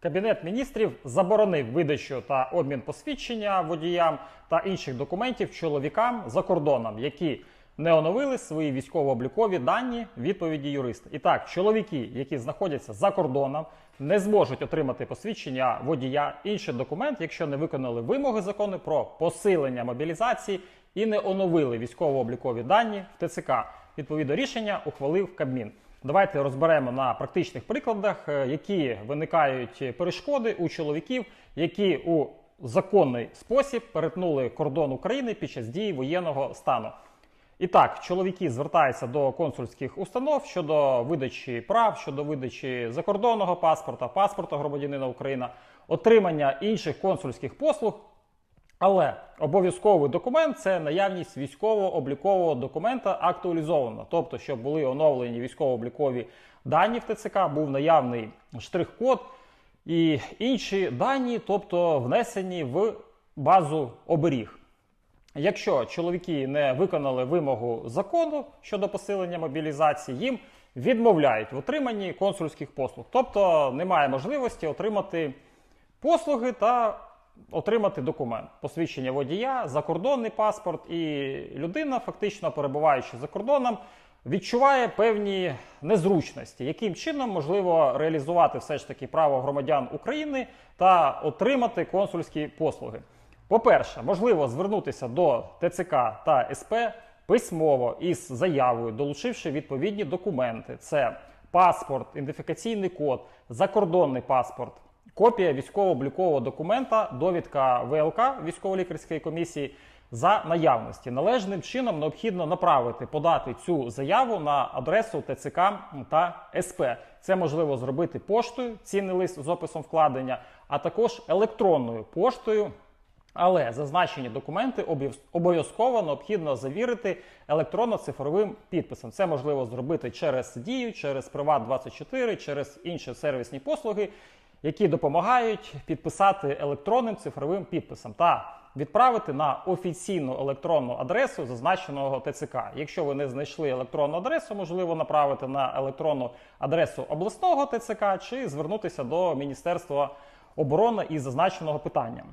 Кабінет міністрів заборонив видачу та обмін посвідчення водіям та інших документів чоловікам за кордоном, які не оновили свої військово-облікові дані відповіді юриста. І так, чоловіки, які знаходяться за кордоном, не зможуть отримати посвідчення водія, інший документ, якщо не виконали вимоги закону про посилення мобілізації і не оновили військово-облікові дані в ТЦК. Відповідно рішення ухвалив Кабмін. Давайте розберемо на практичних прикладах, е, які виникають перешкоди у чоловіків, які у законний спосіб перетнули кордон України під час дії воєнного стану. І так, чоловіки звертаються до консульських установ щодо видачі прав, щодо видачі закордонного паспорта, паспорта громадянина України, отримання інших консульських послуг. Але обов'язковий документ це наявність військово-облікового документа актуалізовано. Тобто, щоб були оновлені військово-облікові дані в ТЦК, був наявний штрих-код і інші дані, тобто внесені в базу оберіг. Якщо чоловіки не виконали вимогу закону щодо посилення мобілізації, їм відмовляють в отриманні консульських послуг. Тобто немає можливості отримати послуги та отримати документ, посвідчення водія, закордонний паспорт, і людина, фактично перебуваючи за кордоном, відчуває певні незручності, яким чином можливо реалізувати все ж таки право громадян України та отримати консульські послуги. По-перше, можливо звернутися до ТЦК та СП письмово із заявою, долучивши відповідні документи: це паспорт, ідентифікаційний код, закордонний паспорт, копія військово-облікового документа, довідка ВЛК військово-лікарської комісії за наявності. Належним чином необхідно направити, подати цю заяву на адресу ТЦК та СП. Це можливо зробити поштою, цінний лист з описом вкладення, а також електронною поштою. Але зазначені документи обов'язково необхідно завірити електронно-цифровим підписом. Це можливо зробити через дію, через Приват24, через інші сервісні послуги, які допомагають підписати електронним цифровим підписом та відправити на офіційну електронну адресу зазначеного ТЦК. Якщо ви не знайшли електронну адресу, можливо направити на електронну адресу обласного ТЦК чи звернутися до Міністерства оборони із зазначеного питання.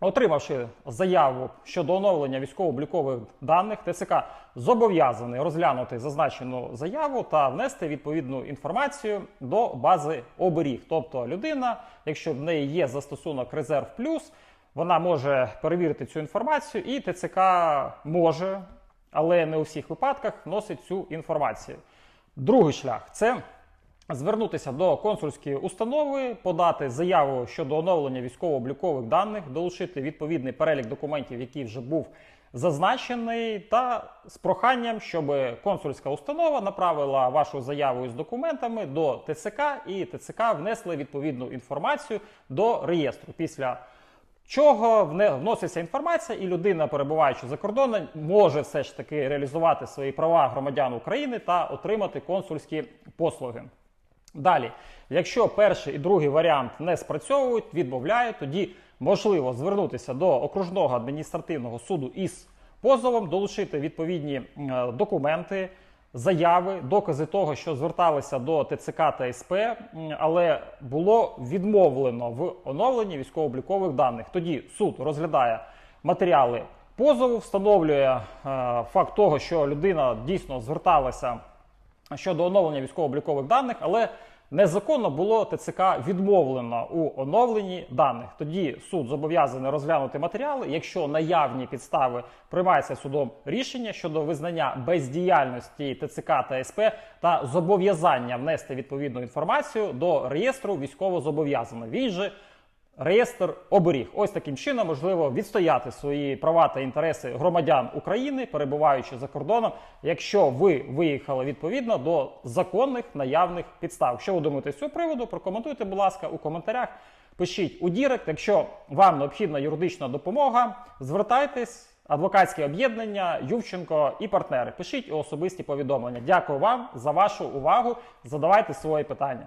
Отримавши заяву щодо оновлення військово-облікових даних, ТЦК зобов'язаний розглянути зазначену заяву та внести відповідну інформацію до бази оберіг. Тобто людина, якщо в неї є застосунок Резерв Плюс, вона може перевірити цю інформацію, і ТЦК може, але не у всіх випадках, вносить цю інформацію. Другий шлях це звернутися до консульської установи, подати заяву щодо оновлення військово-облікових даних, долучити відповідний перелік документів, який вже був зазначений, та з проханням, щоб консульська установа направила вашу заяву із документами до ТЦК, і ТЦК внесли відповідну інформацію до реєстру. Після чого вноситься інформація, і людина, перебуваючи за кордоном, може все ж таки реалізувати свої права громадян України та отримати консульські послуги. Далі, якщо перший і другий варіант не спрацьовують, відмовляють, тоді можливо звернутися до окружного адміністративного суду із позовом, долучити відповідні документи, заяви, докази того, що зверталися до ТЦК та СП, але було відмовлено в оновленні військово-облікових даних. Тоді суд розглядає матеріали позову, встановлює е, факт того, що людина дійсно зверталася щодо оновлення військово-облікових даних, але незаконно було ТЦК відмовлено у оновленні даних. Тоді суд зобов'язаний розглянути матеріали. Якщо наявні підстави приймається судом рішення щодо визнання бездіяльності ТЦК та СП та зобов'язання внести відповідну інформацію до реєстру військовозобов'язаного. Він же Реєстр оберіг. Ось таким чином можливо відстояти свої права та інтереси громадян України, перебуваючи за кордоном, якщо ви виїхали відповідно до законних наявних підстав. Що ви думаєте з цього приводу? Прокоментуйте, будь ласка, у коментарях. Пишіть у Дірект. Якщо вам необхідна юридична допомога, звертайтесь. Адвокатське об'єднання, Ювченко і партнери. Пишіть у особисті повідомлення. Дякую вам за вашу увагу. Задавайте свої питання.